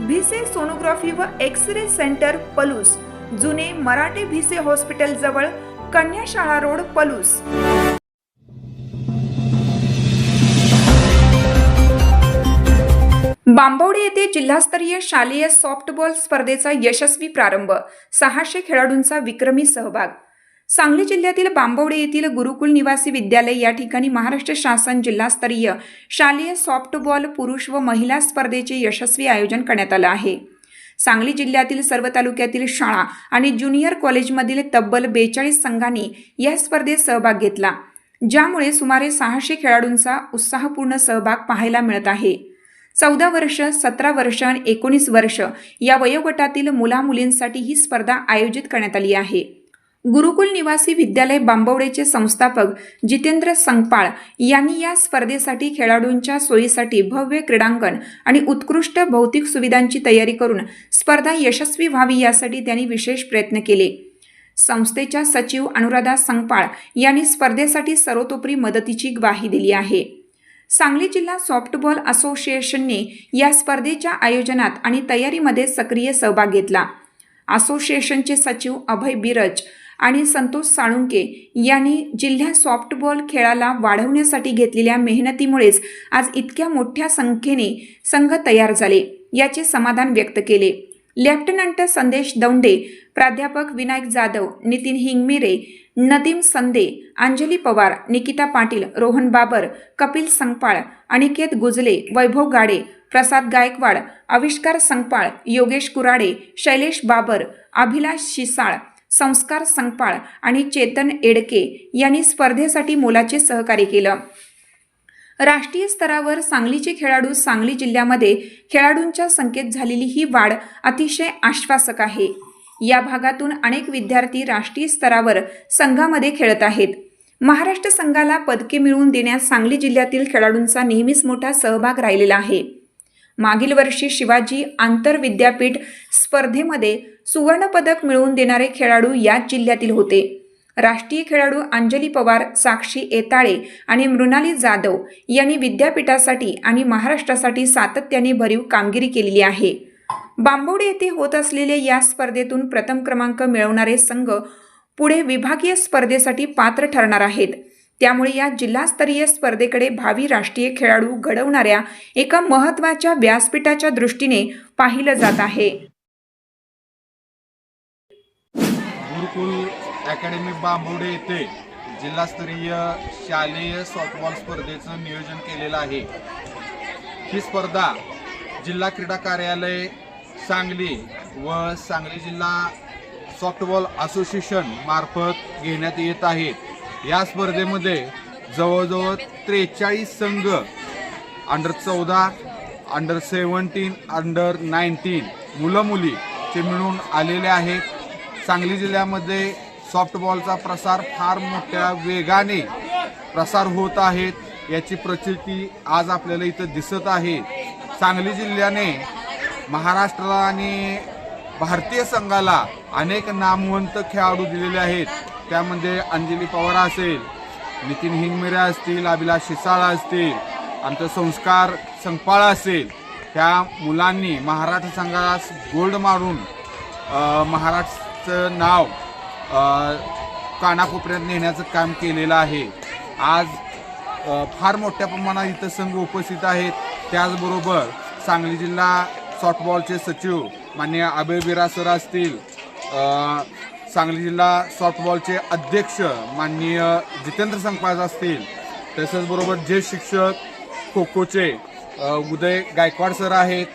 Bhise sonography व X ray centre Palus. जुने Marathe Bhise hospital जवळ कन्याशाळा रोड पलूस. बांबवडे येथे जिल्हास्तरीय शालेय सॉफ्टबॉल स्पर्धेचा यशस्वी प्रारंभ. सहाशे खेळाडूंचा विक्रमी सहभाग. सांगली जिल्ह्यातील बांबवडे येथील गुरुकुल निवासी विद्यालय या ठिकाणी महाराष्ट्र शासन जिल्हास्तरीय शालेय सॉफ्टबॉल पुरुष व महिला स्पर्धेचे यशस्वी आयोजन करण्यात आलं आहे. सांगली जिल्ह्यातील सर्व तालुक्यातील शाळा आणि ज्युनियर कॉलेजमधील तब्बल बेचाळीस संघांनी या स्पर्धेत सहभाग घेतला ज्यामुळे सुमारे सहाशे खेळाडूंचा उत्साहपूर्ण सहभाग पाहायला मिळत आहे. चौदा वर्ष सतरा वर्ष आणि एकोणीस वर्ष या वयोगटातील मुलामुलींसाठी ही स्पर्धा आयोजित करण्यात आली आहे. गुरुकुल निवासी विद्यालय बांबवडेचे संस्थापक जितेंद्र संगपाळ यांनी या स्पर्धेसाठी खेळाडूंच्या सोयीसाठी भव्य क्रीडांगण आणि उत्कृष्ट भौतिक सुविधांची तयारी करून स्पर्धा यशस्वी व्हावी यासाठी त्यांनी विशेष प्रयत्न केले. संस्थेच्या सचिव अनुराधा संगपाळ यांनी स्पर्धेसाठी सर्वतोपरी मदतीची ग्वाही दिली आहे. सांगली जिल्हा सॉफ्टबॉल असोसिएशनने या स्पर्धेच्या आयोजनात आणि तयारीमध्ये सक्रिय सहभाग घेतला. असोसिएशनचे सचिव अभय बिरज आणि संतोष साळुंके यांनी जिल्ह्यात सॉफ्टबॉल खेळाला वाढवण्यासाठी घेतलेल्या मेहनतीमुळेच आज इतक्या मोठ्या संख्येने संघ तयार झाले. याचे समाधान व्यक्त केले. लेफ्टनंट संदेश दौंडे प्राध्यापक विनायक जाधव नितीन हिंगमिरे नदीम संदे अंजली पवार निकिता पाटील रोहन बाबर कपिल संगपाळ अनिकेत गुजले वैभव गाडे प्रसाद गायकवाड आविष्कार संगपाळ योगेश कुराडे शैलेश बाबर अभिलाष शिसाळ संस्कार संगपाळ आणि चेतन एडके यांनी स्पर्धेसाठी मोलाचे सहकार्य केलं. राष्ट्रीय स्तरावर सांगलीचे खेळाडू सांगली जिल्ह्यामध्ये खेळाडूंच्या संख्येत झालेली ही वाढ अतिशय आश्वासक आहे. या भागातून अनेक विद्यार्थी राष्ट्रीय स्तरावर संघामध्ये खेळत आहेत. महाराष्ट्र संघाला पदके मिळवून देण्यास सांगली जिल्ह्यातील खेळाडूंचा नेहमीच मोठा सहभाग राहिलेला आहे. मागील वर्षी शिवाजी आंतरविद्यापीठ स्पर्धेमध्ये सुवर्णपदक मिळवून देणारे खेळाडू याच जिल्ह्यातील होते. राष्ट्रीय खेळाडू अंजली पवार साक्षी एताळे आणि मृणाली जाधव यांनी विद्यापीठासाठी आणि महाराष्ट्रासाठी सातत्याने भरीव कामगिरी केलेली आहे. बांबोडे येथे होत असलेल्या या स्पर्धेतून प्रथम क्रमांक मिळवणारे संघ पुढे विभागीय स्पर्धेसाठी पात्र ठरणार आहेत. त्यामुळे या जिल्हास्तरीय स्पर्धेकडे भावी राष्ट्रीय खेळाडू घडवणाऱ्या एका महत्त्वाच्या व्यासपीठाच्या दृष्टीने पाहिलं जात आहे. गुरुकुल अकॅडमी बांबोडे येथे जिल्हास्तरीय शालेय सॉफ्टबॉल स्पर्धेचं नियोजन केलेलं आहे. ही स्पर्धा जिल्हा क्रीडा कार्यालय सांगली व सांगली जिल्हा सॉफ्टबॉल असोसिएशन मार्फत घेण्यात येत आहेत या स्पर्धेमध्ये जवळजवळ त्रेचाळीस संघ अंडर चौदा अंडर सेवन्टीन अंडर नाईन्टीन मुलं मुलीचे मिळून आलेले आहेत. सांगली जिल्ह्यामध्ये सॉफ्टबॉलचा प्रसार फार मोठ्या वेगाने प्रसार होत आहेत याची प्रचिती आज आपल्याला इथं दिसत आहे. सांगली जिल्ह्याने महाराष्ट्राला आणि भारतीय संघाला अनेक नामवंत खेळाडू दिलेले आहेत. त्यामध्ये अंजली पवार असेल नितीन हिंगमिरे असतील अभिलाष शिसाळा असतील आमचं संस्कार संपाळ असेल त्या मुलांनी महाराष्ट्र संघास गोल्ड मारून महाराष्ट्राचं नाव कानाकोपऱ्यात नेण्याचं काम केलेलं आहे. आज फार मोठ्या प्रमाणात इथं संघ उपस्थित आहेत. त्याचबरोबर सांगली जिल्हा सॉफ्टबॉलचे सचिव माननीय अभय बिरा सर असतील सांगली जिल्हा सॉफ्टबॉलचे अध्यक्ष माननीय जितेंद्र संकपाळ असतील तसंच बरोबर शिक्षक खो खोचे उदय गायकवाड सर आहेत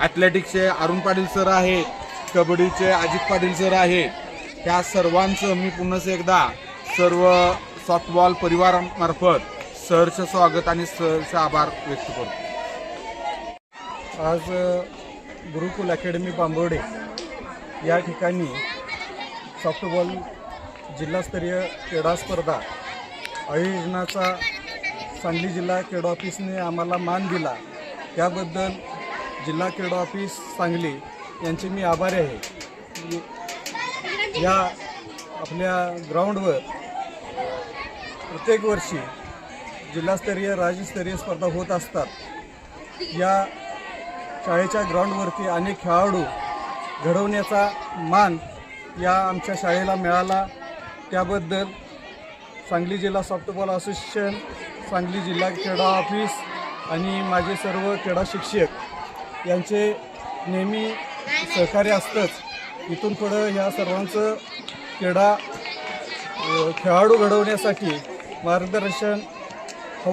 ॲथलेटिक्सचे अरुण पाटील सर आहेत कबड्डीचे अजित पाटील सर आहेत. त्या सर्वांचं मी पुन्हा एकदा सर्व सॉफ्टबॉल परिवारामार्फत सहर्ष स्वागत आणि सहर्ष आभार व्यक्त करतो. आज गुरुकुल अकॅडमी बांबोडे या ठिकाणी सॉफ्टबॉल जिल्हास्तरीय क्रीडा स्पर्धा आयोजनाचा सांगली जिल्हा क्रीडा ऑफिसने आम्हाला मान दिला. त्याबद्दल जिल्हा क्रीडा ऑफिस सांगली यांचे मी आभारी आहे. या आपल्या ग्राउंडवर प्रत्येक वर्षी जिल्हास्तरीय राज्यस्तरीय स्पर्धा होत असतात. या शाळेच्या ग्राउंडवरती अनेक खेळाडू घडवण्याचा मान या आमच्या शाळेला मिळाला. त्याबद्दल सांगली जिल्हा सॉफ्टबॉल असोसिएशन सांगली जिल्हा क्रीडा ऑफिस आणि माझे सर्व क्रीडा शिक्षक यांचे नेहमी सहकार्य असतंच. इथून पुढं ह्या सर्वांचं क्रीडा खेळाडू घडवण्यासाठी मार्गदर्शन